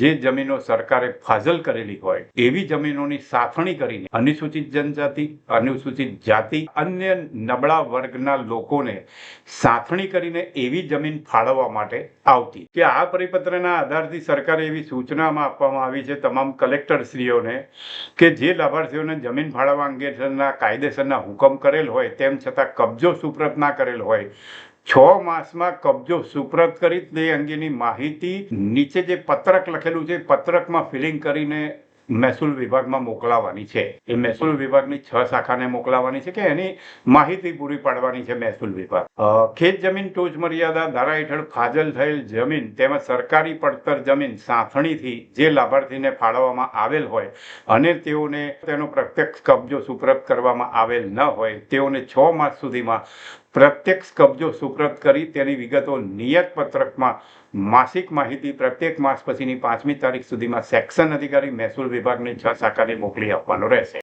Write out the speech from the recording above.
જે જમીનો સરકારે ફાજલ કરેલી હોય, એવી જમીનોની સાફણી કરીને અનુસૂચિત જનજાતિ, અનુસૂચિત જાતિ, અન્ય નબળા વર્ગના લોકોને સાફણી કરીને એવી જમીન ફાળવવા માટે આવતી. કે આ પરિપત્રના આધારથી સરકારે એવી સૂચનામાં આપવામાં આવી છે તમામ કલેક્ટરશ્રીઓને કે જે લાભાર્થીઓને જમીન ફાળવવા અંગેના કાયદેસરના હુકમ કરેલ હોય, તેમ છતાં કબજો સુપ્રત ના કરેલ હોય છ માસમાં કબજો સુપ્રત કરી તે અંગેની માહિતી નીચે જે પત્રક લખેલું છે પત્રકમાં ફિલિંગ કરીને મહેસૂલ વિભાગમાં મોકલાવવાની છે. એ મહેસૂલ વિભાગની છ શાખાને મોકલાવવાની છે કે એની માહિતી પૂરી પાડવાની છે મહેસૂલ વિભાગ. ખેત જમીન ટોચ મર્યાદા, ધારા હેઠળ ફાજલ થયેલ જમીન તેમજ સરકારી પડતર જમીન સાંથણીથી જે લાભાર્થીને ફાળવવામાં આવેલ હોય અને તેઓને તેનો પ્રત્યક્ષ કબજો સુપ્રત કરવામાં આવેલ ન હોય તેઓને છ માસ સુધીમાં પ્રત્યક્ષ કબજો સુપ્રત કરી તેની વિગતો નિયત પત્રકમાં માસિક માહિતી પ્રત્યેક માસ પછીની પાંચમી તારીખ સુધીમાં સેક્શન અધિકારી મહેસૂલ વિભાગને છ શાખાને મોકલી આપવાનો રહેશે.